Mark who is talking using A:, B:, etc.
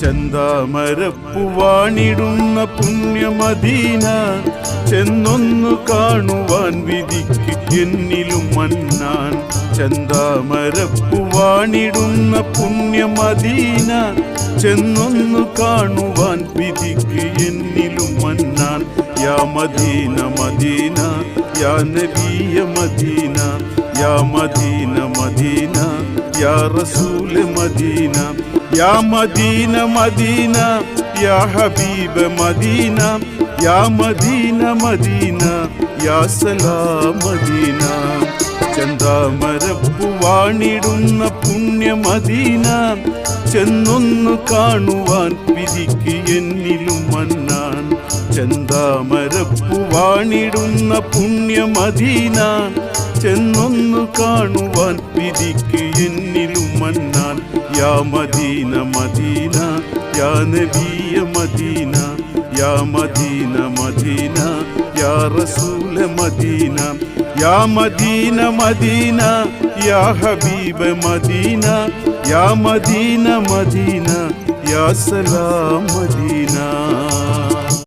A: ചെന്താമരപ്പുവാണിടുന്ന പുണ്യമദീന ചെന്നൊന്നു കാണുവാൻ വിധിക്ക് എന്നിലും മന്നാൻ. ചെന്താമരപ്പുവാണിടുന്ന പുണ്യമദീന ചെന്നൊന്നു കാണുവാൻ വിധിക്ക് എന്നിലും മന്നാൻ. യാ മദീന മദീന യാ നബിയ മദീന യാ മദീന മദീന യാ റസൂൽ മദീന. യാ മദീന മദീന യാ ഹബീബ് മദീന യാ മദീന മദീന യാ സലാം മദീന. ചന്താമരപ്പു വാണിടുന്ന പുണ്യ മദീന ചെന്നൊന്നു കാണുവാൻ വിധിക്ക് എന്നിലും മണ്ണാൻ. ചന്താമരപ്പു വാണിടുന്ന പുണ്യ മദീന ചെന്നൊന്നു കാണുവാൻ വിധിക്ക് എന്നിലും മന്നാൻ യാ മദീന മദീന യാ നബിയ മദീന യാ മദീന മദീന യാ റസൂല മദീന യാ മദീന മദീന യാ ഹബീബ് മദീന യാ മദീന മദീന യാ സലാം മദീന